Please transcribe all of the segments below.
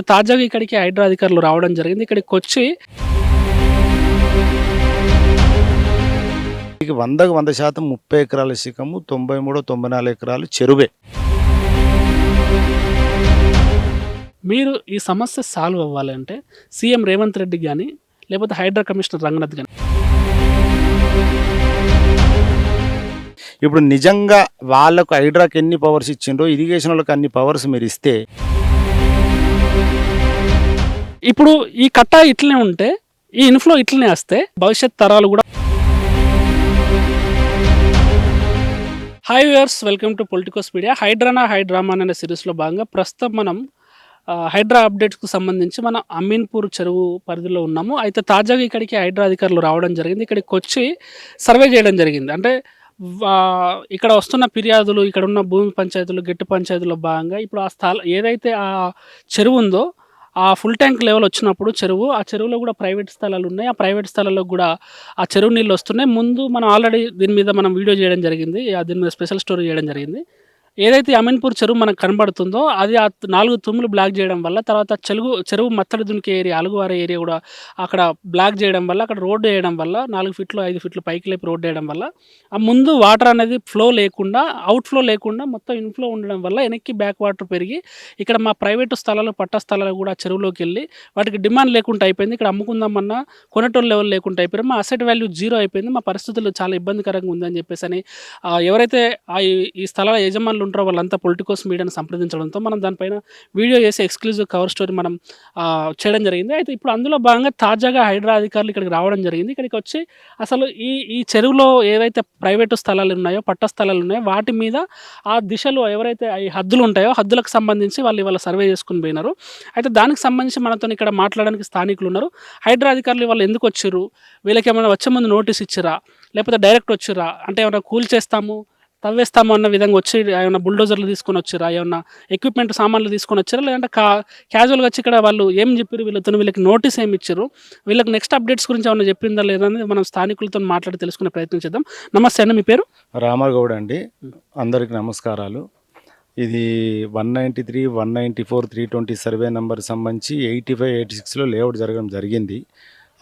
తాజాగా ఇక్కడికి హైడ్రా అధికారులు రావడం జరిగింది. ఇక్కడికి వచ్చి వందకు వంద శాతం ముప్పై ఎకరాల శిఖము తొంభై మూడు తొంభై నాలుగు ఎకరాలు చెరువే. మీరు ఈ సమస్య సాల్వ్ అవ్వాలంటే సీఎం రేవంత్ రెడ్డి కానీ లేకపోతే హైడ్రా కమిషనర్ రంగనాథ్ కానీ ఇప్పుడు నిజంగా వాళ్ళకు హైడ్రాకి ఎన్ని పవర్స్ ఇచ్చిండ్రో ఇరిగేషన్ వాళ్ళకి అన్ని పవర్స్ మీరు ఇస్తే ఇప్పుడు ఈ కట్ట ఇట్లనే ఉంటే ఈ ఇన్ఫ్లో ఇట్లనే వస్తే భవిష్యత్ తరాలు కూడా hi viewers welcome to politicos media హైడ్రానా హైడ్రామా అనే సిరీస్లో భాగంగా ప్రస్తుతం మనం హైడ్రా అప్డేట్స్కు సంబంధించి మనం అమీన్పూర్ చెరువు పరిధిలో ఉన్నాము. అయితే తాజాగా ఇక్కడికి హైడ్రా అధికారులు రావడం జరిగింది. ఇక్కడికి వచ్చి సర్వే చేయడం జరిగింది. అంటే ఇక్కడ వస్తున్న ఫిర్యాదులు ఇక్కడ ఉన్న భూమి పంచాయతీలు గట్టి పంచాయతీలో భాగంగా ఇప్పుడు ఆ స్థల ఏదైతే ఆ చెరువు ఉందో ఆ ఫుల్ ట్యాంక్ లెవెల్ వచ్చినప్పుడు చెరువు ఆ చెరువులో కూడా ప్రైవేట్ స్థలాలు ఉన్నాయి. ఆ ప్రైవేట్ స్థలాల్లో కూడా ఆ చెరువు నీళ్ళు వస్తున్నాయి. ముందు మనం ఆల్రెడీ దీని మీద మనం వీడియో చేయడం జరిగింది. ఆ దీని మీద స్పెషల్ స్టోరీ చేయడం జరిగింది. ఏదైతే అమీన్పూర్ చెరువు మనకు కనబడుతుందో అది ఆ నాలుగు తుమ్ములు బ్లాక్ చేయడం వల్ల తర్వాత చెరువు చెరువు మత్తడి దునికే ఏరియా అలుగువారే ఏరియా కూడా అక్కడ బ్లాక్ చేయడం వల్ల అక్కడ రోడ్డు వేయడం వల్ల నాలుగు ఫీట్లు ఐదు ఫీట్లు పైకి లేపి రోడ్డు వేయడం వల్ల ఆ ముందు వాటర్ అనేది ఫ్లో లేకుండా అవుట్ ఫ్లో లేకుండా మొత్తం ఇన్ఫ్లో ఉండడం వల్ల వెనక్కి బ్యాక్ వాటర్ పెరిగి ఇక్కడ మా ప్రైవేటు స్థలాలు పట్ట స్థలాలు కూడా చెరువులోకి వెళ్ళి వాటికి డిమాండ్ లేకుండా అయిపోయింది. ఇక్కడ అమ్ముకుందామన్నా కొనటోళ్ళు లెవెల్ లేకుండా అయిపోయారు. మా అసెట్ వాల్యూ జీరో అయిపోయింది. మా పరిస్థితులు చాలా ఇబ్బందికరంగా ఉందని చెప్పేసి అని ఎవరైతే ఈ స్థలాల యజమానులు ఉంటారో వాళ్ళంతా పొలిటికోస్ మీడియాను సంప్రదించడంతో మనం దానిపైన వీడియో చేసి ఎక్స్క్లూజివ్ కవర్ స్టోరీ మనం చేయడం జరిగింది. అయితే ఇప్పుడు అందులో భాగంగా తాజాగా హైడ్రా అధికారులు ఇక్కడికి రావడం జరిగింది. ఇక్కడికి వచ్చి అసలు ఈ ఈ చెరువులో ఏవైతే ప్రైవేటు స్థలాలు ఉన్నాయో పట్ట స్థలాలు ఉన్నాయో వాటి మీద ఆ దిశలో ఎవరైతే ఈ హద్దులు ఉంటాయో హద్దులకు సంబంధించి వాళ్ళు ఇవాళ సర్వే చేసుకుని పోయినారు. అయితే దానికి సంబంధించి మనతో ఇక్కడ మాట్లాడడానికి స్థానికులు ఉన్నారు. హైడ్రా అధికారులు వాళ్ళు ఎందుకు వచ్చారు? వీళ్ళకి ఏమైనా వచ్చే ముందు నోటీస్ ఇచ్చిరా? లేకపోతే డైరెక్ట్ వచ్చిరా? అంటే ఏమైనా కూల్ చేస్తాము? తవ్వేస్తాము అన్న విధంగా వచ్చి ఏమైనా బుల్డోజర్లు తీసుకొని వచ్చారా ఏమన్నా ఎక్విప్మెంట్ సామాన్లు తీసుకొని వచ్చారా లేదంటే కా క్యాజువల్గా వచ్చి ఇక్కడ వాళ్ళు ఏం చెప్పారు వీళ్ళతో వీళ్ళకి నోటీస్ ఏమి ఇచ్చారు వీళ్ళకి నెక్స్ట్ అప్డేట్స్ గురించి ఏమైనా చెప్పిందా లేదా అనేది మనం స్థానికులతో మాట్లాడి తెలుసుకునే ప్రయత్నం చేద్దాం. నమస్తే అండి మీ పేరు? రామగౌడ్ అండి. అందరికి నమస్కారాలు. ఇది one ninety three one ninety four three twenty survey number సంబంధించి ఎయిటీ ఫైవ్ ఎయిటీ సిక్స్లో లేఅవుట్ జరగడం జరిగింది.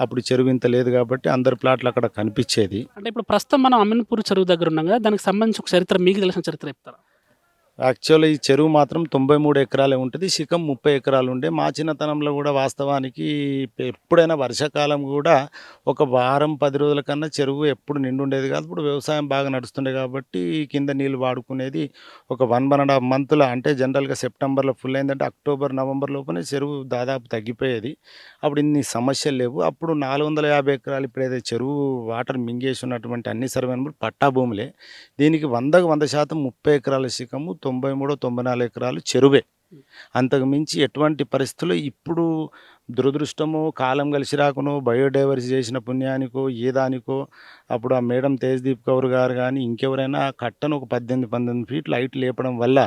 అప్పుడు చెరువు ఇంత లేదు కాబట్టి అందరి ప్లాట్లు అక్కడ కనిపించేది. అంటే ఇప్పుడు ప్రస్తుతం మనం అమీన్పూర్ చెరువు దగ్గర ఉన్నాం కదా దానికి సంబంధించి ఒక చరిత్ర మీకు తెలిసిన చరిత్ర చెప్తారా? యాక్చువల్లీ ఈ చెరువు మాత్రం తొంభై మూడు ఎకరాలే ఉంటుంది శిఖం ముప్పై ఎకరాలు ఉండే. మా చిన్నతనంలో కూడా వాస్తవానికి ఎప్పుడైనా వర్షాకాలం కూడా ఒక వారం పది రోజుల కన్నా చెరువు ఎప్పుడు నిండుండేది కాదు. ఇప్పుడు వ్యవసాయం బాగా నడుస్తుండే కాబట్టి కింద నీళ్ళు వాడుకునేది ఒక వన్ వన్ అండ్ హాఫ్ మంత్లో అంటే జనరల్గా సెప్టెంబర్లో ఫుల్ అయిందంటే అక్టోబర్ నవంబర్ లోపలే చెరువు దాదాపు తగ్గిపోయేది. అప్పుడు ఇన్ని సమస్యలు లేవు. అప్పుడు నాలుగు వందల యాభై ఎకరాలు ఇప్పుడైతే చెరువు వాటర్ మింగేసి ఉన్నటువంటి అన్ని సర్వే పట్టా భూములే. దీనికి వందకు వంద శాతం ముప్పై ఎకరాల శిఖము తొంభై మూడు తొంభై నాలుగు ఎకరాలు చెరువే. అంతకు మించి ఎటువంటి పరిస్థితుల్లో ఇప్పుడు దురదృష్టము కాలం కలిసి రాకునో బయోడైవర్సి చేసిన పుణ్యానికో ఏ దానికో అప్పుడు ఆ మేడం తేజ్దీప్ కౌర్ గారు కానీ ఇంకెవరైనా కట్టను ఒక పద్దెనిమిది పంతొమ్మిది ఫీట్లు హైట్ లేపడం వల్ల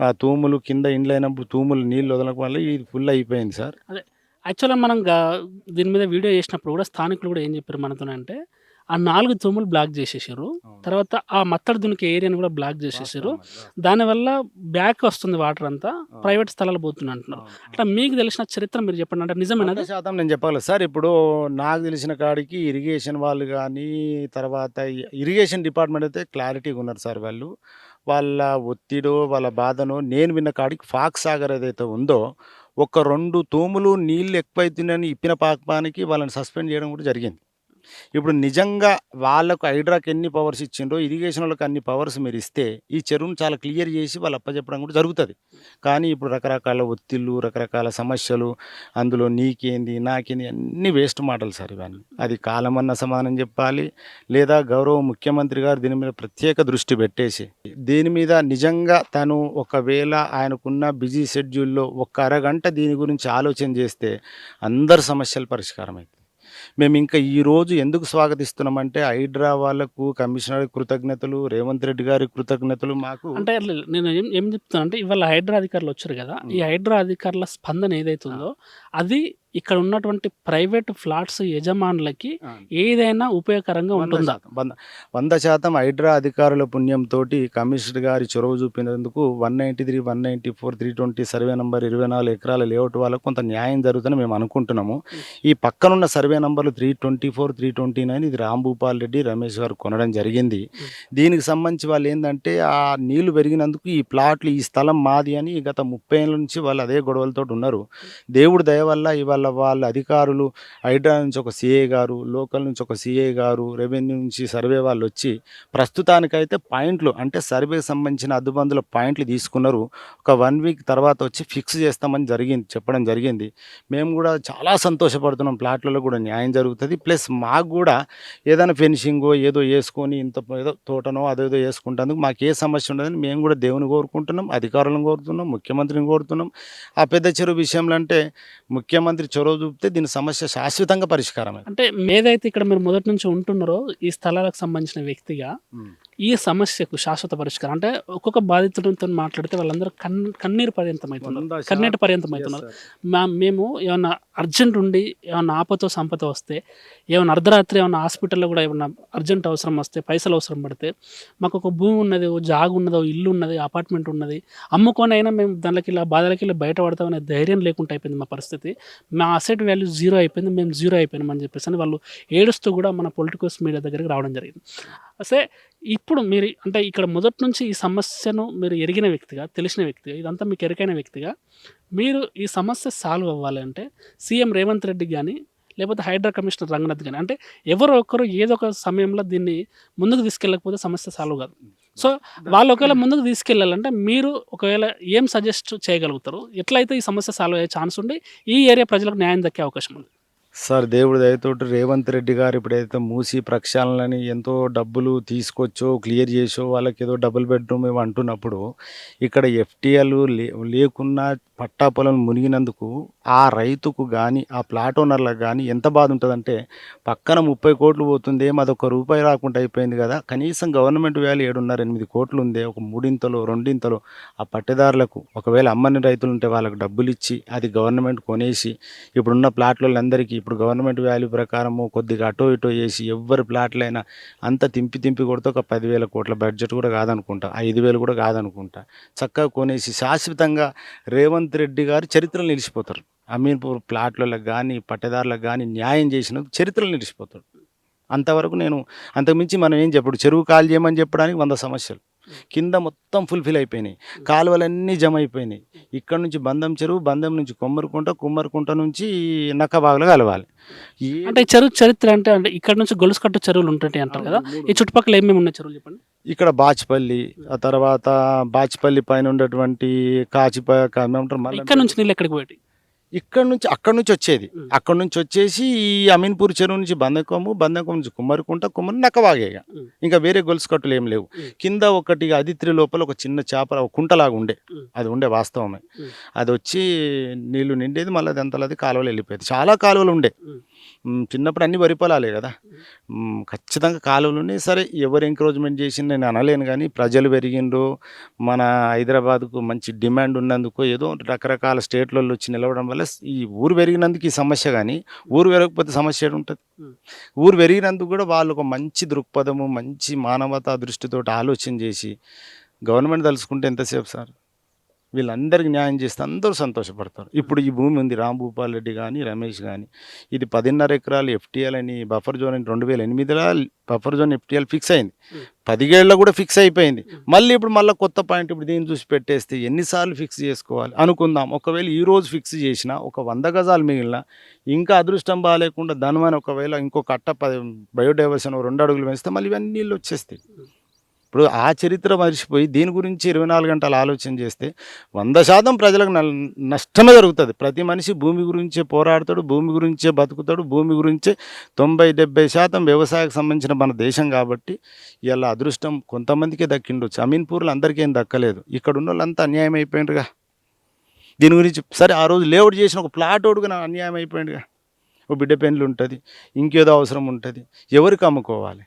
ఆ తూములు కింద ఇండ్లు అయినప్పుడు తూములు నీళ్ళు వదలడం వల్ల ఇది ఫుల్ అయిపోయింది సార్. అదే యాక్చువల్గా మనం దీని మీద వీడియో చేసినప్పుడు కూడా స్థానికులు కూడా ఏం చెప్పారు మనతో అంటే ఆ నాలుగు తుమ్ములు బ్లాక్ చేసేసారు. తర్వాత ఆ మత్తడి దునికి ఏరియాని కూడా బ్లాక్ చేసేసారు. దానివల్ల బ్యాక్ వస్తుంది వాటర్ అంతా ప్రైవేట్ స్థలాలు పోతుంది అంటున్నారు. అట్లా మీకు తెలిసిన చరిత్ర మీరు చెప్పండి. అంటే నిజమేనా శాతం నేను చెప్పగలను. సార్ ఇప్పుడు నాకు తెలిసిన కాడికి ఇరిగేషన్ వాళ్ళు కానీ తర్వాత ఇరిగేషన్ డిపార్ట్మెంట్ అయితే క్లారిటీగా ఉన్నారు సార్ వాళ్ళు. వాళ్ళ ఒత్తిడో వాళ్ళ బాధనో నేను విన్న కాడికి ఫాక్ సాగర్ ఏదైతే ఉందో ఒక రెండు తూములు నీళ్ళు ఎక్కువైతున్నాయని ఇప్పిన పాపానికి వాళ్ళని సస్పెండ్ చేయడం కూడా జరిగింది. ఇప్పుడు నిజంగా వాళ్ళకు హైడ్రాకి ఎన్ని పవర్స్ ఇచ్చిండ్రో ఇరిగేషన్ వాళ్ళకి అన్ని పవర్స్ మీరు ఇస్తే ఈ చెరువును చాలా క్లియర్ చేసి వాళ్ళు అప్పచెప్పడం కూడా జరుగుతుంది. కానీ ఇప్పుడు రకరకాల ఒత్తిళ్ళు రకరకాల సమస్యలు అందులో నీకేంది నాకేంది అన్ని వేస్ట్ మాటలు సార్ ఇవన్నీ. అది కాలమన్న సమానం చెప్పాలి లేదా గౌరవ ముఖ్యమంత్రి గారు దీని మీద ప్రత్యేక దృష్టి పెట్టేసి దీని మీద నిజంగా తను ఒకవేళ ఆయనకున్న బిజీ షెడ్యూల్లో ఒక్క అరగంట దీని గురించి ఆలోచన చేస్తే అందరు సమస్యలు పరిష్కారం అవుతుంది మేము ఇంకా ఈ రోజు ఎందుకు స్వాగతిస్తున్నామంటే హైడ్రా వాళ్ళకు కమిషనర్ కృతజ్ఞతలు రేవంత్ రెడ్డి గారి కృతజ్ఞతలు మాకు అంటే నేను ఏం ఏం చెప్తాను అంటే ఇవాళ హైడ్రా అధికారులు వచ్చారు కదా ఈ హైడ్రా అధికారుల స్పందన ఏదైతే ఉందో అది ఇక్కడ ఉన్నటువంటి ప్రైవేట్ ఫ్లాట్స్ యజమానులకి ఏదైనా ఉపయోగకరంగా వంద ఉంటుందా? వంద వంద శాతం హైడ్రా అధికారుల పుణ్యంతో కమిషనర్ గారి చొరవ చూపినందుకు one ninety three one ninety four three twenty survey number ఇరవై నాలుగు ఎకరాల లేఅవుట్ వాళ్ళకు కొంత న్యాయం జరుగుతుందని మేము అనుకుంటున్నాము. ఈ పక్కనున్న సర్వే నంబర్లు three twenty four three twenty nine ఇది రాంభూపాల్ రెడ్డి రమేష్ గారు కొనడం జరిగింది. దీనికి సంబంధించి వాళ్ళు ఏంటంటే ఆ నీళ్ళు పెరిగినందుకు ఈ ప్లాట్లు ఈ స్థలం మాది అని గత ముప్పై ఏళ్ళ నుంచి వాళ్ళు అదే గొడవలతో ఉన్నారు. దేవుడి దయ వల్ల ఇవాళ వాళ్ళ అధికారులు హైడ్రా నుంచి ఒక సిఏ గారు లోకల్ నుంచి ఒక సిఏ గారు రెవెన్యూ నుంచి సర్వే వాళ్ళు వచ్చి ప్రస్తుతానికైతే పాయింట్లు అంటే సర్వేకి సంబంధించిన అద్దుబందుల పాయింట్లు తీసుకున్నారు. ఒక వన్ వీక్ తర్వాత వచ్చి ఫిక్స్ చేస్తామని జరిగింది చెప్పడం జరిగింది. మేము కూడా చాలా సంతోషపడుతున్నాం ప్లాట్లలో కూడా న్యాయం జరుగుతుంది. ప్లస్ మాకు కూడా ఏదైనా ఫినిషింగో ఏదో వేసుకొని ఇంత ఏదో తోటనో అదేదో వేసుకుంటేందుకు మాకు ఏ సమస్య ఉండదని మేము కూడా దేవుని కోరుకుంటున్నాం అధికారులను కోరుతున్నాం ముఖ్యమంత్రిని కోరుతున్నాం. ఆ పెద్ద చెరువు విషయంలో అంటే ముఖ్యమంత్రి చొరవ చూపితే దీని సమస్య శాశ్వతంగా పరిష్కారం అంటే ఏదైతే ఇక్కడ మీరు మొదటి నుంచి ఉంటున్నారో ఈ స్థలాలకు సంబంధించిన వ్యక్తిగా ఈ సమస్యకు శాశ్వత పరిష్కారం. అంటే ఒక్కొక్క బాధితుడితో మాట్లాడితే వాళ్ళందరూ కన్ కన్నీరు పర్యంతం అవుతున్నారు కన్నీటి పర్యంతం అవుతున్నారు మా మేము ఏమన్నా అర్జెంట్ ఉండి ఏమన్నా ఆపతో సంపద వస్తే ఏమన్నా అర్ధరాత్రి ఏమన్నా హాస్పిటల్లో కూడా ఏమన్నా అర్జెంట్ అవసరం వస్తే పైసలు అవసరం పడితే మాకు ఒక భూమి ఉన్నది ఓ జాగు ఉన్నది ఓ ఇల్లు ఉన్నది అపార్ట్మెంట్ ఉన్నది అమ్ముకొని అయినా మేము దానికి ఇలా బాధలకి ఇలా బయటపడతామనే ధైర్యం లేకుండా అయిపోయింది మా పరిస్థితి. మా అసెట్ వాల్యూ జీరో అయిపోయింది మేము జీరో అయిపోయినాం అని చెప్పేసి అని వాళ్ళు ఏడుస్తూ కూడా మన పొలిటికల్స్ మీడియా దగ్గరికి రావడం జరిగింది. అసే ఇప్పుడు మీరు అంటే ఇక్కడ మొదటి నుంచి ఈ సమస్యను మీరు ఎరిగిన వ్యక్తిగా తెలిసిన వ్యక్తిగా ఇదంతా మీకు ఎరికైన వ్యక్తిగా మీరు ఈ సమస్య సాల్వ్ అవ్వాలి అంటే సీఎం రేవంత్ రెడ్డి కానీ లేకపోతే హైడ్రా కమిషనర్ రంగనాథ్ కానీ అంటే ఎవరో ఒకరు ఏదో ఒక సమయంలో దీన్ని ముందుకు తీసుకెళ్ళకపోతే సమస్య సాల్వ్ కాదు. సో వాళ్ళు ఒకవేళ ముందుకు తీసుకెళ్ళాలంటే మీరు ఒకవేళ ఏం సజెస్ట్ చేయగలుగుతారు ఎట్లయితే ఈ సమస్య సాల్వ్ అయ్యే ఛాన్స్ ఉండి ఈ ఏరియా ప్రజలకు న్యాయం దక్కే అవకాశం ఉంది. సార్ దేవుడి దయతోటి రేవంత్ రెడ్డి గారు ఇప్పుడైతే మూసి ప్రక్షాళనని ఎంతో డబ్బులు తీసుకొచ్చో క్లియర్ చేసో వాళ్ళకి ఏదో డబుల్ బెడ్రూమ్ ఇవి అంటున్నప్పుడు ఇక్కడ ఎఫ్టీఎల్ లే లేకున్నా పట్టా పొలం మునిగినందుకు ఆ రైతుకు కానీ ఆ ప్లాట్ ఓనర్లకు కానీ ఎంత బాధ ఉంటుందంటే పక్కన ముప్పై కోట్లు పోతుంది ఏం అదొక రూపాయి రాకుండా అయిపోయింది కదా. కనీసం గవర్నమెంట్ వాల్యూ ఏడున్నర ఎనిమిది కోట్లు ఉంది ఒక మూడింతలో రెండింతలో ఆ పట్టేదారులకు ఒకవేళ అమ్మని రైతులు ఉంటే వాళ్ళకి డబ్బులు ఇచ్చి అది గవర్నమెంట్ కొనేసి ఇప్పుడున్న ప్లాట్లందరికీ ఇప్పుడు గవర్నమెంట్ వాల్యూ ప్రకారము కొద్దిగా అటో ఇటో చేసి ఎవరి ప్లాట్లైనా అంత తింపి తింపి కొడితే ఒక పదివేల కోట్ల బడ్జెట్ కూడా కాదనుకుంటా ఐదు వేలు కూడా కాదనుకుంటా. చక్కగా కొనేసి శాశ్వతంగా రేవంత్ రెడ్డి గారు చరిత్రలు నిలిచిపోతారు. అమీన్పూర్ ప్లాట్లకు కానీ పట్టెదారులకు కానీ న్యాయం చేసినందుకు చరిత్రలు నిలిచిపోతాడు అంతవరకు నేను అంతకుమించి మనం ఏం చెప్పడు చెరువు కాల్ చేయమని చెప్పడానికి వంద సమస్యలు. కింద మొత్తం ఫుల్ఫిల్ అయిపోయినాయి. కాలువలన్నీ జమ అయిపోయినాయి. ఇక్కడ నుంచి బంధం చెరువు బంధం నుంచి కొమ్మరికుంట కుమ్మరికుంట నుంచి నక్కబాగులు కలవాలి. అంటే చెరువు చరిత్ర అంటే అంటే ఇక్కడ నుంచి గొలుసు కట్టు చెరువులు ఉంటాయి అంటారు కదా. ఈ చుట్టుపక్కల ఏమేమి ఉన్నాయి చెరువులు చెప్పండి? ఇక్కడ బాచిపల్లి ఆ తర్వాత బాచిపల్లి పైన ఉన్నటువంటి కాచిప ఇక్కడ నుంచి నీళ్ళు ఎక్కడికి పోయి ఇక్కడ నుంచి అక్కడ నుంచి వచ్చేది. అక్కడ నుంచి వచ్చేసి ఈ అమీన్పూర్ చెరువు నుంచి బందకొమ్ము బందకొమ్ము నుంచి కుమ్మరికుంట కుమ్మరి నక్కవాగేగా. ఇంకా వేరే గొలుసు కట్టులు ఏం లేవు. కింద ఒకటి అదిత్రి లోపల ఒక చిన్న చేప ఒక కుంటలాగా ఉండే. అది ఉండే వాస్తవమే. అది వచ్చి నీళ్ళు నిండేది మళ్ళీ అది అంతలో అది కాలువలు వెళ్ళిపోయేది చాలా కాలువలు ఉండే చిన్నప్పుడు అన్ని వరి పొలాలే కదా ఖచ్చితంగా కాలువలు ఉన్నాయి సరే ఎవరు ఎంకరేజ్మెంట్ చేసి నేను అనలేను కానీ ప్రజలు పెరిగిండ్రు. మన హైదరాబాద్కు మంచి డిమాండ్ ఉన్నందుకు ఏదో రకరకాల స్టేట్లలో వచ్చి నిలవడం వల్ల ఈ ఊరు పెరిగినందుకు ఈ సమస్య కానీ ఊరు పెరగకపోతే సమస్య ఏడు ఉంటుంది. ఊరు పెరిగినందుకు కూడా వాళ్ళు ఒక మంచి దృక్పథము మంచి మానవతా దృష్టితో ఆలోచన చేసి గవర్నమెంట్ తలుచుకుంటే ఎంతసేపు సార్? వీళ్ళందరికీ న్యాయం చేస్తే అందరూ సంతోషపడతారు. ఇప్పుడు ఈ భూమి ఉంది. రాంభూపాల్ రెడ్డి కానీ రమేష్ కానీ ఇది పదిన్నర ఎకరాలు ఎఫ్టీఎల్ అని బఫర్ జోన్ అని రెండు వేల ఎనిమిదిలో బఫర్ జోన్ ఎఫ్టీఎల్ ఫిక్స్ అయింది. ఉం. పదిహేళ్ళలో కూడా ఫిక్స్ అయిపోయింది. మళ్ళీ ఇప్పుడు మళ్ళీ కొత్త పాయింట్ ఇప్పుడు దీన్ని చూసి పెట్టేస్తే ఎన్నిసార్లు ఫిక్స్ చేసుకోవాలి? అనుకుందాం. ఒకవేళ ఈ రోజు ఫిక్స్ చేసినా ఒక వంద గజాలు మిగిలిన ఇంకా అదృష్టం బాగాలేకుండా ధనమని ఒకవేళ ఇంకో కట్ట బయోడైవర్షన్ రెండు అడుగులు పెంచితే మళ్ళీ ఇవన్నీ నీళ్ళు వచ్చేస్తాయి. ఇప్పుడు ఆ చరిత్ర మర్చిపోయి దీని గురించి ఇరవై నాలుగు గంటలు ఆలోచన చేస్తే వంద శాతం ప్రజలకు నష్టమే జరుగుతుంది. ప్రతి మనిషి భూమి గురించే పోరాడతాడు భూమి గురించే బతుకుతాడు భూమి గురించే తొంభై డెబ్బై శాతం వ్యవసాయకు సంబంధించిన మన దేశం కాబట్టి ఇలా అదృష్టం కొంతమందికే దక్కిండొచ్చు. అమీన్పూర్లో అందరికీ ఏం దక్కలేదు. ఇక్కడ ఉన్న వాళ్ళంతా అన్యాయం అయిపోయిండ్రుగా దీని గురించి సరే ఆ రోజు లేఅవుట్ చేసిన ఒక ప్లాట్ ఓడుగా అన్యాయం అయిపోయిందిగా ఓ బిడ్డ పెన్లు ఉంటుంది ఇంకేదో అవసరం ఉంటుంది. ఎవరికి అమ్ముకోవాలి?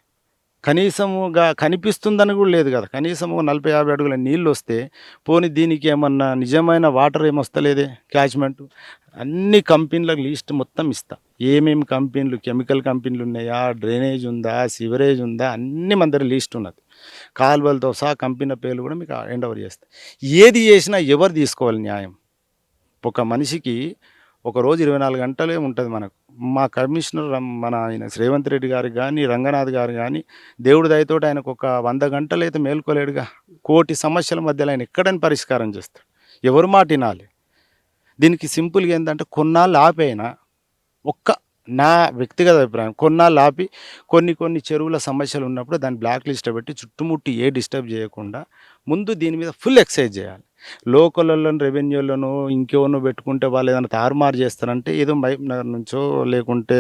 కనీసముగా కనిపిస్తుందని కూడా లేదు కదా. కనీసం ఒక నలభై యాభై అడుగుల నీళ్ళు వస్తే పోనీ దీనికి ఏమన్నా నిజమైన వాటర్ ఏమొస్తలేదే క్యాచ్మెంట్? అన్ని కంపెనీలకు లిస్ట్ మొత్తం ఇస్తా. ఏమేమి కంపెనీలు కెమికల్ కంపెనీలు ఉన్నాయా? డ్రైనేజ్ ఉందా? సివరేజ్ ఉందా? అన్ని మన దగ్గర లిస్ట్ ఉన్నది. కాలువలతో సహా కంపెనీ పేర్లు కూడా మీకు ఎండ్ ఓవర్ చేస్తా. ఏది చేసినా ఎవరు తీసుకోవాలి న్యాయం? ఒక మనిషికి ఒక రోజు ఇరవై నాలుగు గంటలే ఉంటుంది మనకు. మా కమిషనర్ రం- మన ఆయన శ్రీవంత్ రెడ్డి గారికి కానీ రంగనాథ్ గారు కానీ దేవుడి దయతోటి ఆయనకు ఒక వంద గంటలు అయితే మేల్కోలేడుగా. కోటి సమస్యల మధ్యలో ఆయన ఎక్కడని పరిష్కారం చేస్తాడు. ఎవరు మాట వినాలి? దీనికి సింపుల్గా ఏంటంటే కొన్నాళ్ళు ఆపైనా? ఒక్క నా వ్యక్తిగత అభిప్రాయం. కొన్నాళ్ళు ఆపి కొన్ని కొన్ని చెరువుల సమస్యలు ఉన్నప్పుడు దాన్ని బ్లాక్ లిస్ట్ పెట్టి చుట్టుముట్టి ఏ డిస్టర్బ్ చేయకుండా ముందు దీని మీద ఫుల్ ఎక్సైజ్ చేయాలి. లోకల్లోను రెవెన్యూలను ఇంకెవరినో పెట్టుకుంటే వాళ్ళు ఏదైనా తారుమారు చేస్తారంటే ఏదో మహబూబ్ నగర్ నుంచో లేకుంటే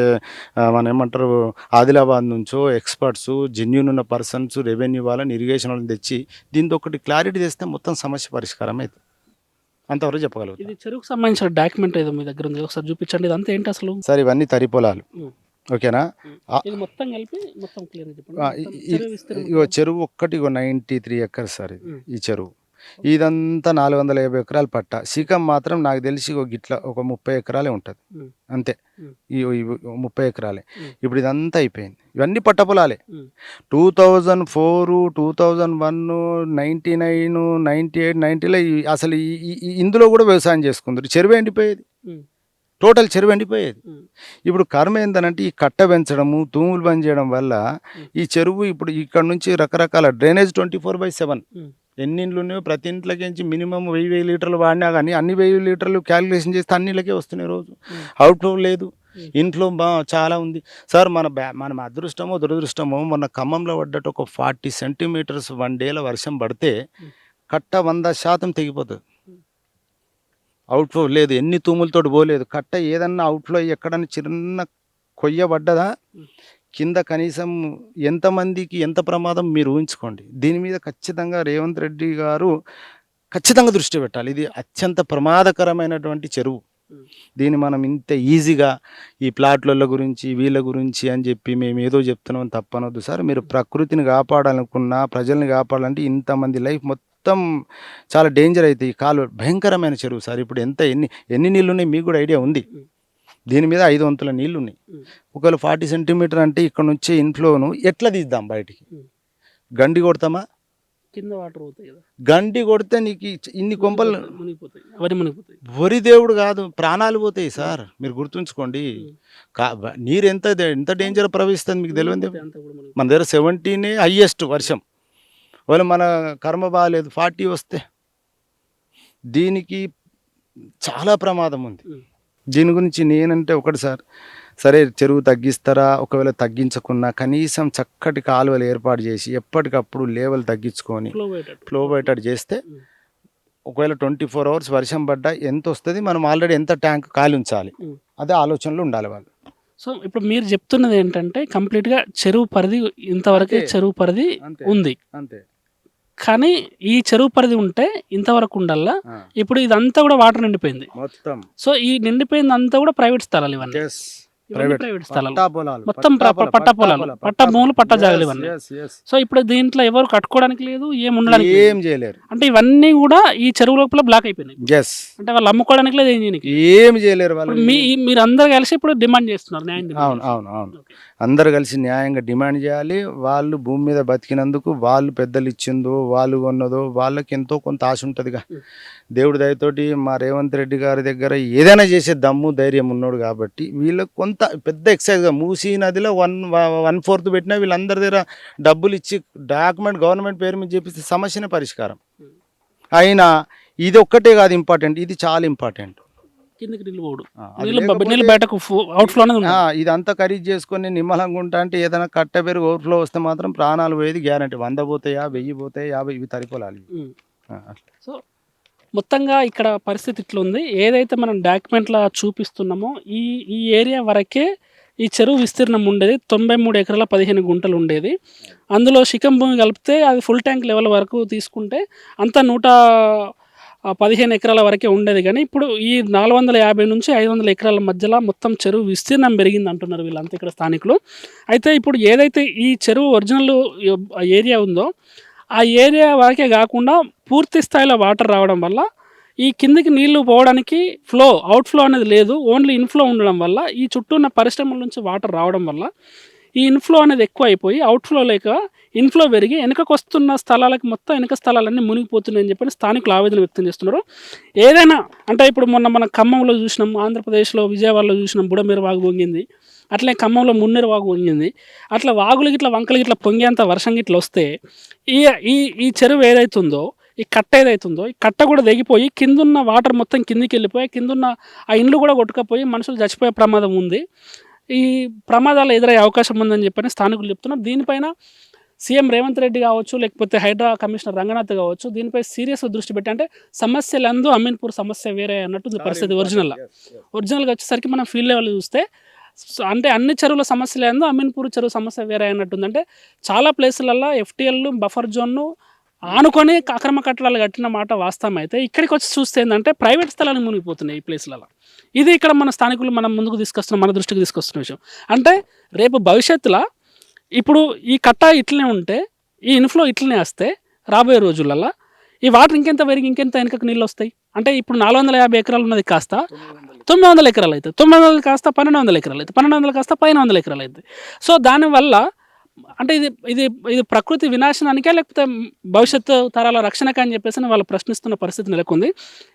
మన ఏమంటారు ఆదిలాబాద్ నుంచో ఎక్స్పర్ట్స్ జెన్యున్ ఉన్న పర్సన్స్ రెవెన్యూ వాళ్ళని ఇరిగేషన్ వాళ్ళని తెచ్చి దీంతో ఒకటి క్లారిటీ తెస్తే మొత్తం సమస్య పరిష్కారం అవుతుంది అంతవరకు చెప్పగలుగుతాం. ఇది చెరువుకు సంబంధించిన డాక్యుమెంట్ ఏదో మీ దగ్గర ఉంది. ఒకసారి చూపించండి. ఇదంతా ఏంటి అసలు? సార్ ఇవన్నీ తరి పొలాలు. ఓకేనా. ఇది మొత్తం కలిపి మొత్తం క్లియర్ చెరువు విస్తీర్ణం ఇగో చెరువు ఒక్కటి ఇగో నైంటీ త్రీ ఎకర్స్ సార్ ఇది. ఈ చెరువు. ఇదంతా నాలుగు వందల యాభై ఎకరాలు పట్ట శిఖం మాత్రం నాకు తెలిసి ఒక గిట్ల ఒక ముప్పై ఎకరాలే ఉంటుంది. అంతే. ఈ ముప్పై ఎకరాలే. ఇప్పుడు ఇదంతా అయిపోయింది ఇవన్నీ పట్ట పొలాలే. Two thousand four two thousand one ninety nine ninety eight నైంటీలో అసలు ఇందులో కూడా వ్యవసాయం చేసుకుందరు చెరువు ఎండిపోయేది. టోటల్ చెరువు ఎండిపోయేది. ఇప్పుడు కర్మ ఏంటంటే ఈ కట్ట పెంచడము తూములు బంద్ చేయడం వల్ల ఈ చెరువు ఇప్పుడు ఇక్కడ నుంచి రకరకాల drainage twenty four by seven. ఎన్ని ఇండ్లు ఉన్నాయో ప్రతి ఇంట్లోకించి మినిమం వెయ్యి వెయ్యి లీటర్లు వాడినా కానీ అన్ని వెయ్యి లీటర్లు క్యాలిక్యులేషన్ చేస్తే అన్ని ఇళ్ళకే వస్తున్నాయి రోజు. అవుట్ లేదు. ఇంట్లో చాలా ఉంది సార్ మన బ్యా మన అదృష్టమో దురదృష్టమో మొన్న ఖమ్మంలో పడ్డట్టు ఒక ఫార్టీ సెంటీమీటర్స్ వన్ డేల వర్షం పడితే. కట్ట వంద శాతం తెగిపోతుంది. అవుట్ఫ్లో లేదు ఎన్ని తూములతోటి పోలేదు. కట్ట ఏదన్నా అవుట్ఫ్లో ఎక్కడన్నా చిన్న కొయ్య పడ్డదా? ఉం. కింద కనీసం ఎంతమందికి ఎంత ప్రమాదం మీరు ఊహించుకోండి. దీని మీద ఖచ్చితంగా రేవంత్ రెడ్డి గారు ఖచ్చితంగా దృష్టి పెట్టాలి. ఇది అత్యంత ప్రమాదకరమైనటువంటి చెరువు. దీన్ని మనం ఇంత ఈజీగా ఈ ప్లాట్ల గురించి వీళ్ళ గురించి అని చెప్పి మేము ఏదో చెప్తున్నాం తప్పనొద్దు సార్. మీరు ప్రకృతిని కాపాడాలనుకున్నా ప్రజల్ని కాపాడాలంటే ఇంతమంది లైఫ్ మొత్తం చాలా డేంజర్ అవుతాయి ఈ కాలు భయంకరమైన చెరువు సార్. ఇప్పుడు ఎంత ఎన్ని ఎన్ని నీళ్ళు ఉన్నాయి మీకు కూడా ఐడియా ఉంది. దీని మీద ఐదు వంతుల నీళ్ళు ఉన్నాయి. ఒకవేళ ఫార్టీ సెంటీమీటర్ అంటే ఇక్కడ నుంచి ఇన్ఫ్లోను ఎట్లా తీద్దాం బయటికి. గండి కొడతామా? కింద వాటర్ పోతాయి కదా. గండి కొడితే నీకు ఇన్ని కొంపలు మునిగిపోతాయి. అవన్నీ మునిగిపోతాయి. వరి దేవుడు కాదు ప్రాణాలు పోతాయి సార్. మీరు గుర్తుంచుకోండి. కా నీరు ఎంత ఎంత డేంజర్ ప్రవహిస్తుంది మీకు తెలియదు. మన దగ్గర సెవెంటీనే హయ్యెస్ట్ వర్షం. వాళ్ళు మన కర్మ బాగాలేదు ఫార్టీ వస్తే దీనికి చాలా ప్రమాదం ఉంది. దీని గురించి నేనంటే ఒకటి సార్ సరే చెరువు తగ్గిస్తారా ఒకవేళ తగ్గించకున్నా కనీసం చక్కటి కాలువలు ఏర్పాటు చేసి ఎప్పటికప్పుడు లేవల్ తగ్గించుకొని ఫ్లో బయటకు చేస్తే. ఒకవేళ ట్వంటీ ఫోర్ అవర్స్ వర్షం పడ్డా ఎంత వస్తుంది మనం ఆల్రెడీ ఎంత ట్యాంక్ ఖాళీ ఉంచాలి. అదే ఆలోచనలో ఉండాలి వాళ్ళు సో ఇప్పుడు మీరు చెప్తున్నది ఏంటంటే కంప్లీట్గా చెరువు పరిధి ఇంతవరకే. చెరువు పరిధి ఉంది అంతే కానీ ఈ చెరువు పరిధి ఉంటే ఇంతవరకు ఉండాలా ఇప్పుడు ఇదంతా కూడా వాటర్ నిండిపోయింది. మొత్తం. సో ఈ నిండిపోయింది అంతా కూడా ప్రైవేట్ స్థలాలు ఇవన్నీ. ప్రైవేట్ స్థలాలు. మొత్తం పట్టా పొలాలు, పట్టా భూములు, పట్టా జాగాలు ఇవన్నీ. సో ఇప్పుడు దీంట్లో ఎవరు కట్టుకోవడానికి లేదు ఏం ఉండడానికి. ఏం చేయలేరు. అంటే ఇవన్నీ కూడా ఈ చెరువు లోపల బ్లాక్ అయిపోయినాయి ఎస్ అంటే వాళ్ళు అమ్ముకోవడానికి లేదు ఏం చేయడానికి. ఏం చేయలేరు వాళ్ళు. మీ మీరు అందరు కలిసి ఇప్పుడు డిమాండ్ చేస్తున్నారు న్యాయం అవును అవును. అందరు కలిసి న్యాయంగా డిమాండ్ చేయాలి. వాళ్ళు భూమి మీద బతికినందుకు వాళ్ళు పెద్దలు ఇచ్చిందో వాళ్ళు కొన్నదో వాళ్ళకి ఎంతో కొంత ఆశ ఉంటుందిగా. దేవుడి దయతోటి మా రేవంత్ రెడ్డి గారి దగ్గర ఏదైనా చేసే దమ్ము ధైర్యం ఉన్నాడు కాబట్టి వీళ్ళకి కొంత పెద్ద ఎక్సైజ్గా మూసీ నదిలో వన్ వన్ ఫోర్త్ పెట్టినా వీళ్ళందరి దగ్గర డబ్బులు ఇచ్చి డాక్యుమెంట్ గవర్నమెంట్ పేరు మీద చేపిస్తే సమస్యనే పరిష్కారం. Mm. అయినా ఇది ఒక్కటే కాదు ఇంపార్టెంట్ ఇది చాలా ఇంపార్టెంట్. ఇదంతా ఖరీదు చేసుకొని నిమ్మలంగా ఉంటా అంటే ఏదైనా కట్ట పెరుగు ఓవర్ఫ్లో వస్తే మాత్రం ప్రాణాలు పోయేది గ్యారంటీ వంద పోతాయా వెయ్యి పోతాయి యాభై ఇవి తరిపోలాలి. సో మొత్తంగా ఇక్కడ పరిస్థితి ఇట్లా ఉంది ఏదైతే మనం డాక్యుమెంట్లో చూపిస్తున్నామో ఈ ఈ ఏరియా వరకే ఈ చెరువు విస్తీర్ణం ఉండేది. తొంభై మూడు ఎకరాల పదిహేను గుంటలు ఉండేది. అందులో శిఖం భూమి కలిపితే అది ఫుల్ ట్యాంక్ లెవెల్ వరకు తీసుకుంటే అంతా నూట పదిహేను ఎకరాల వరకే ఉండేది. కానీ ఇప్పుడు ఈ నాలుగు వందల యాభై నుంచి ఐదు వందల ఎకరాల మధ్యలో మొత్తం చెరువు విస్తీర్ణం పెరిగింది అంటున్నారు వీళ్ళంతా ఇక్కడ స్థానికులు. అయితే ఇప్పుడు ఏదైతే ఈ చెరువు ఒరిజినల్ ఏరియా ఉందో ఆ ఏరియా వరకే కాకుండా పూర్తి స్థాయిలో వాటర్ రావడం వల్ల ఈ కిందికి నీళ్ళు పోవడానికి ఫ్లో అవుట్ ఫ్లో అనేది లేదు. ఓన్లీ ఇన్ఫ్లో ఉండడం వల్ల ఈ చుట్టూ ఉన్న పరిశ్రమల నుంచి వాటర్ రావడం వల్ల ఈ ఇన్ఫ్లో అనేది ఎక్కువ అయిపోయి అవుట్ఫ్లో లేక ఇన్ఫ్లో పెరిగి వెనుకకు వస్తున్న స్థలాలకు మొత్తం వెనక స్థలాలన్నీ మునిగిపోతున్నాయని చెప్పి స్థానికులు ఆవేదన వ్యక్తం చేస్తున్నారు. ఏదైనా అంటే ఇప్పుడు మొన్న మన ఖమ్మంలో చూసినాం ఆంధ్రప్రదేశ్లో విజయవాడలో చూసినాం బుడమేరు వాగు పొంగింది. అట్లే ఖమ్మంలో మున్నేరు వాగు పొంగింది. అట్లా వాగులు గిట్ల వంకలు గిట్ల పొంగేంత వర్షం గిట్ల వస్తే ఈ ఈ ఈ చెరువు ఏదైతుందో ఈ కట్ట ఏదైతుందో ఈ కట్ట కూడా తెగిపోయి కిందున్న వాటర్ మొత్తం కిందికి వెళ్ళిపోయి కిందున్న ఆ ఇండ్లు కూడా కొట్టుకపోయి మనుషులు చచ్చిపోయే ప్రమాదం ఉంది. ఈ ప్రమాదాలు ఎదురయ్యే అవకాశం ఉందని చెప్పని స్థానికులు చెప్తున్నారు. దీనిపైన సీఎం రేవంత్ రెడ్డి కావచ్చు లేకపోతే హైడ్రా కమిషనర్ రంగనాథ్ కావచ్చు దీనిపై సీరియస్ దృష్టి పెట్టి అంటే సమస్యలందు అమీన్పూర్ సమస్య వేరే అన్నట్టు పరిస్థితి ఒరిజినల్ ఒరిజినల్గా వచ్చేసరికి మనం ఫీల్డ్ లెవెల్ చూస్తే అంటే అన్ని చెరువుల సమస్యలు ఏందో అమీన్పూర్ చెరువు సమస్య వేరే అయినట్టుంది. అంటే చాలా ప్లేసులలో ఎఫ్టీఎల్ బఫర్ జోన్ను ఆనుకొని అక్రమ కట్టడాలు కట్టిన మాట వాస్తవం అయితే ఇక్కడికి వచ్చి చూస్తే ఏంటంటే ప్రైవేట్ స్థలాలు మునిగిపోతున్నాయి ఈ ప్లేస్లలో ఇది ఇక్కడ మన స్థానికులు మనం ముందుకు తీసుకొస్తున్న మన దృష్టికి తీసుకొస్తున్న విషయం. అంటే రేపు భవిష్యత్తులో ఇప్పుడు ఈ కట్ట ఇట్లనే ఉంటే ఈ ఇన్ఫ్లో ఇట్లనే వస్తే రాబోయే రోజులలో ఈ వాటర్ ఇంకెంత పెరిగి ఇంకెంత వెనకకు నీళ్ళు వస్తాయి? అంటే ఇప్పుడు నాలుగు వందల యాభై ఎకరాలు ఉన్నది కాస్త. తొమ్మిది వందల ఎకరాలు అవుతుంది తొమ్మిది వందలు కాస్త పన్నెండు వందల ఎకరాలు అవుతుంది పన్నెండు వందలు కాస్త పైన వందల ఎకరాలు అవుతుంది సో దానివల్ల అంటే ఇది ఇది ఇది ప్రకృతి వినాశనానికే లేకపోతే భవిష్యత్తు తరాల రక్షణకా అని చెప్పేసి వాళ్ళు ప్రశ్నిస్తున్న పరిస్థితి నెలకొంది.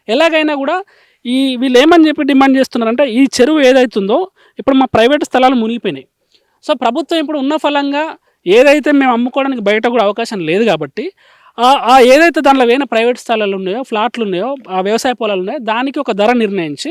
ఎలాగైనా కూడా ఈ వీళ్ళు ఏమని చెప్పి డిమాండ్ చేస్తున్నారంటే ఈ చెరువు ఏదైతుందో ఇప్పుడు మా ప్రైవేట్ స్థలాలు మునిగిపోయినాయి. సో ప్రభుత్వం ఇప్పుడు ఉన్న ఫలంగా ఏదైతే మేము అమ్ముకోవడానికి బయట కూడా అవకాశం లేదు కాబట్టి ఆ- ఏదైతే దానిలో వేసిన ప్రైవేట్ స్థలాలు ఉన్నాయో ఫ్లాట్లు ఉన్నాయో ఆ వ్యవసాయ పొలాలు ఉన్నాయో దానికి ఒక ధర నిర్ణయించి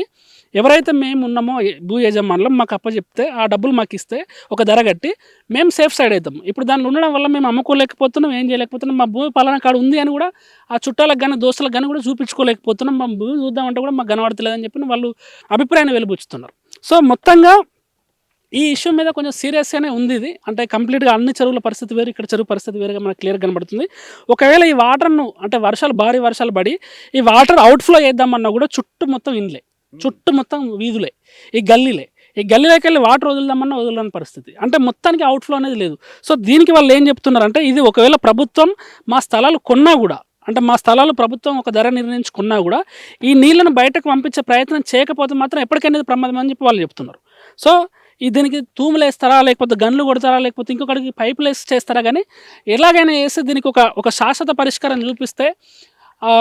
ఎవరైతే మేము ఉన్నామో భూ యజమానులం మాకు అప్పచెప్తే ఆ డబ్బులు మాకు ఇస్తే ఒక ధర కట్టి మేము సేఫ్ సైడ్ అవుతాం. ఇప్పుడు దాన్ని ఉండడం వల్ల మేము అమ్ముకోలేకపోతున్నాం ఏం చేయలేకపోతున్నాం మా భూమి పలానా కాడ ఉంది అని కూడా ఆ చుట్టాలకు కానీ దోస్తులకు కానీ కూడా చూపించుకోలేకపోతున్నాం. మా భూమి చూద్దామంటే కూడా మాకు కనబడతలేదని చెప్పి వాళ్ళు అభిప్రాయాన్ని వెలిబుచ్చుతున్నారు. సో మొత్తంగా ఈ ఇష్యూ మీద కొంచెం సీరియస్గానే ఉంది ఇది. అంటే కంప్లీట్గా అన్ని చెరువుల పరిస్థితి వేరు ఇక్కడ చెరువు పరిస్థితి వేరుగా మనకు క్లియర్ కనబడుతుంది. ఒకవేళ ఈ వాటర్ను అంటే వర్షాలు భారీ వర్షాలు పడి ఈ వాటర్ అవుట్ఫ్లో చేద్దామన్నా కూడా చుట్టూ మొత్తం ఇన్లే చుట్టూ మొత్తం వీధులే ఈ గల్లీలే. ఈ గల్లీలోకి వెళ్ళి వాటర్ వదులుదామన్నా వదలని పరిస్థితి. అంటే మొత్తానికి అవుట్ఫ్లో అనేది లేదు. సో దీనికి వాళ్ళు ఏం చెప్తున్నారంటే ఇది ఒకవేళ ప్రభుత్వం మా స్థలాలు కొన్నా కూడా అంటే మా స్థలాలు ప్రభుత్వం ఒక ధర నిర్ణయించుకున్నా కూడా ఈ నీళ్ళను బయటకు పంపించే ప్రయత్నం చేయకపోతే మాత్రం ఎప్పటికైనా ప్రమాదం అని చెప్పి వాళ్ళు చెప్తున్నారు. సో ఈ దీనికి తూములు వేస్తారా లేకపోతే గన్లు కొడతారా లేకపోతే ఇంకొకటికి పైపులు వేసి చేస్తారా కానీ ఎలాగైనా వేసి దీనికి ఒక ఒక శాశ్వత పరిష్కారం నిలిపిస్తే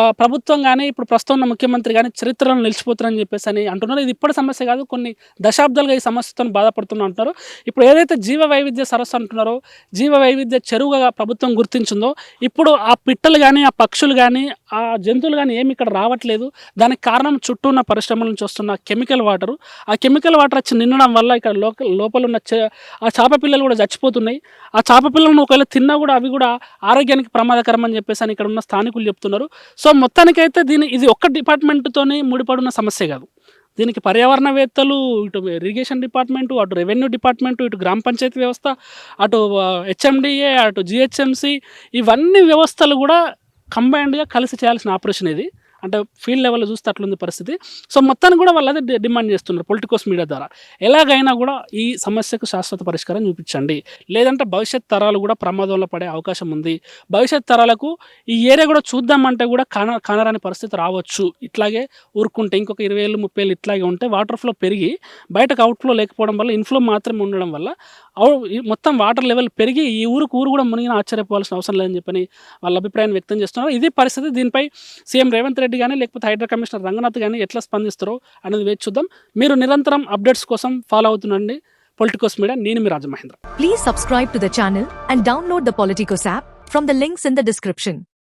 ప్రభుత్వం కానీ ఇప్పుడు ప్రస్తుతం ఉన్న ముఖ్యమంత్రి కానీ చరిత్రలో నిలిచిపోతారని చెప్పేసి అని అంటున్నారు. ఇది ఇప్పటి సమస్య కాదు కొన్ని దశాబ్దాలుగా ఈ సమస్యతో బాధపడుతున్నా అంటున్నారు. ఇప్పుడు ఏదైతే జీవ వైవిధ్య సరస్సు అంటున్నారో జీవ వైవిధ్య చెరువుగా ప్రభుత్వం గుర్తించిందో ఇప్పుడు ఆ పిట్టలు కానీ ఆ పక్షులు కానీ ఆ జంతువులు కానీ ఏమి ఇక్కడ రావట్లేదు. దానికి కారణం చుట్టూ ఉన్న పరిశ్రమల నుంచి వస్తున్న కెమికల్ వాటర్. ఆ కెమికల్ వాటర్ వచ్చి నిండడం వల్ల ఇక్కడ లోపల ఉన్న చే- ఆ చేప పిల్లలు కూడా చచ్చిపోతున్నాయి. ఆ చేప పిల్లలను ఒకవేళ తిన్నా కూడా అవి కూడా ఆరోగ్యానికి ప్రమాదకరం అని చెప్పేసి అని ఇక్కడ ఉన్న స్థానికులు చెప్తున్నారు. సో మొత్తానికైతే దీని ఇది ఒక్క డిపార్ట్మెంట్తోనే ముడిపడున్న సమస్య కాదు. దీనికి పర్యావరణవేత్తలు ఇటు ఇరిగేషన్ డిపార్ట్మెంటు అటు రెవెన్యూ డిపార్ట్మెంటు ఇటు గ్రామ పంచాయతీ వ్యవస్థ అటు హెచ్ఎండిఏ అటు జిహెచ్ఎంసి ఇవన్నీ వ్యవస్థలు కూడా కంబైన్డ్గా కలిసి చేయాల్సిన ఆపరేషన్ ఇది. అంటే ఫీల్డ్ లెవెల్లో చూస్తే అట్లుంది పరిస్థితి. సో మొత్తాన్ని కూడా వాళ్ళు అదే డిమాండ్ చేస్తున్నారు పొలిటికోస్ మీడియా ద్వారా. ఎలాగైనా కూడా ఈ సమస్యకు శాశ్వత పరిష్కారం చూపించండి. లేదంటే భవిష్యత్ తరాలు కూడా ప్రమాదంలో పడే అవకాశం ఉంది. భవిష్యత్ తరాలకు ఈ ఏరియా కూడా చూద్దామంటే కూడా కాన కానరాని పరిస్థితి రావచ్చు. ఇట్లాగే ఊరుకుంటే ఇంకొక ఇరవై ఏళ్ళు ముప్పై ఏళ్ళు ఇట్లాగే ఉంటే వాటర్ ఫ్లో పెరిగి బయటకు అవుట్ఫ్లో లేకపోవడం వల్ల ఇన్ఫ్లో మాత్రమే ఉండడం వల్ల మొత్తం వాటర్ లెవెల్ పెరిగి ఈ ఊరికి ఊరు కూడా మునిగిన ఆశ్చర్యపోవాల్సిన అవసరం లేదని చెప్పని వాళ్ళ అభిప్రాయాన్ని వ్యక్తం చేస్తున్నారు. ఇది పరిస్థితి దీనిపై సీఎం రేవంత్ రెడ్డి కానీ లేకపోతే హైడ్రా కమిషనర్ రంగనాథ్ కానీ ఎట్లా స్పందిస్తారో అనేది వేచి చూద్దాం. మీరు నిరంతరం అప్డేట్స్ కోసం ఫాలో అవుతుండండి. పొలిటికోస్ మీడియా నేను మీ Rajamahendra. Please subscribe to the channel and download the politicos app from the links in the description